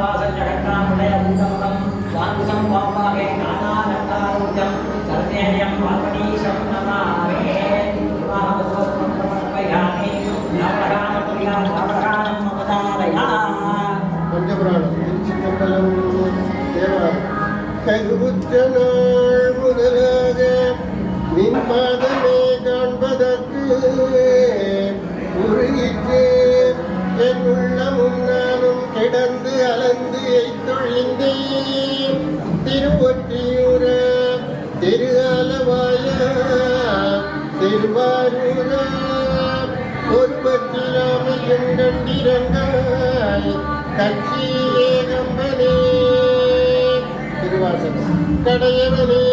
जगन्नाथभूतमतं स्वाङ्कुशं वाम्पाहे नानानन्दारूढं सर्वेण्यं वाल्मणीशं नमामहे विवाहवस्वस्मर्पयामि नवरगानप्रिया नवरगानम् अवतारय पञ्चपुराणं चित्रकलं देव कैर्बुद्धना திருவாரூர ஒரு பற்றிலாமையும் கட்சி ஏகம்பனே திருவாசகம். கடையவனே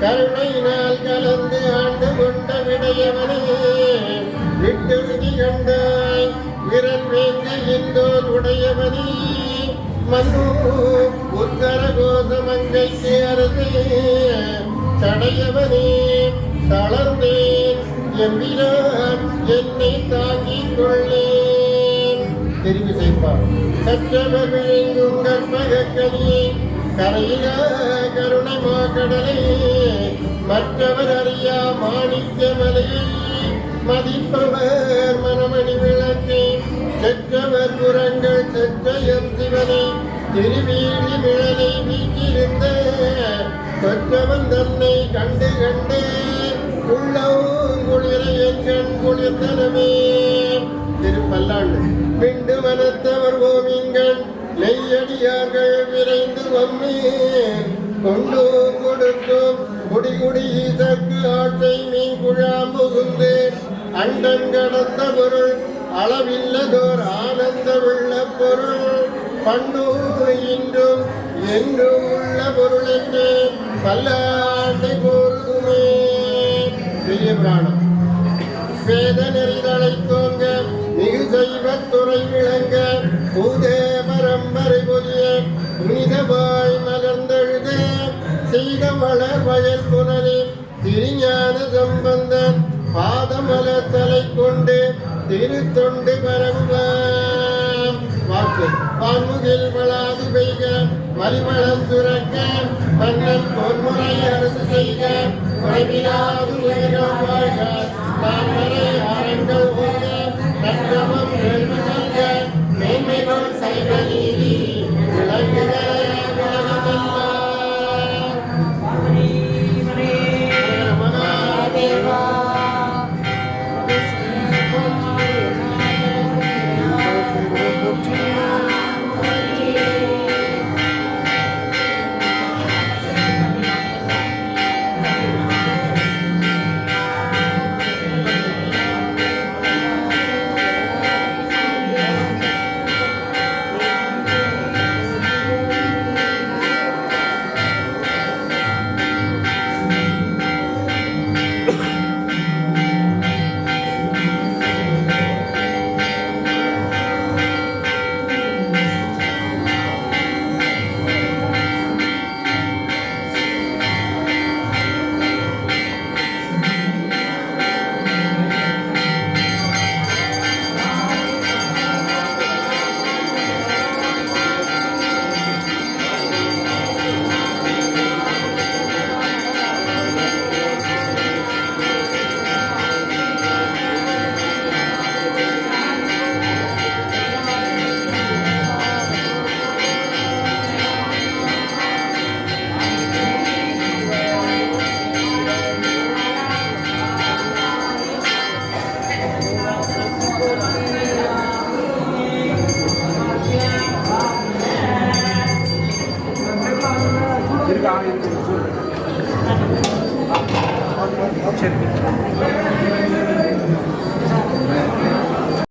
கருணையினால் கலந்து ஆண்டு கொண்ட விடையவனே. விட்டெழுதி கண்டாய் விரல் வேந்து எந்தோர் உடையவனே. மன்னு உத்தர கோசமங்கைக்கு அரசே சடையவனே. தளர்ந்தேன். எம்பிரான் என்னை தாங்கிக் கொள்ளேன். தெரிவு செய்வார் கற்றவர் விழுங்கும் கற்பகக்கனியே கரையில கருணை மாக்கடலே மற்றவர் அறியா மாணிக்க மலையை மதிப்பவர் மனமணி விளக்கை. செற்றவர் புறங்கள் செற்றையம் சிவனை திருவீழி விழலை வீட்டிருந்த கொற்றவன் தன்னை கண்டு கண்டு. உள்ளவும் என் கண் திருப்பல்லாண்டு மிண்டு மனத்தவர் ஓமிங்கள் நெய்யடியார்கள் விரைந்து வம்மி கொண்டு கொடுக்கும் குடி ஈசக்கு ஆற்றை மீன் குழாம் புகுந்து அண்டன் கடந்த பொருள் அளவில்லதோர் ஆனந்த உள்ள பொருள் இன்றும் உள்ள பொருள் என்று பல்லாண்டை பிராணம். வேத நெறிதலை தோங்க மிகு செய்வத்துறை விளங்க பூதே பரம்பரை பொலிய புனிதமாய் மலர்ந்தெழுத. செய்த மலர் வயல் புனலி திருஞான சம்பந்தன் பாதமல தலை கொண்டு திருத்தொண்டு பரம்பம் வாக்கு. பன்முகில் வளாது பெய்க மலிவளம் துறக்க மன்னன் பொன்முறை அரசு செய்க. குறைவிலாது உயரம் வாழ்க. தாமரை ஆரங்கள் போது தங்கமம் Çevik.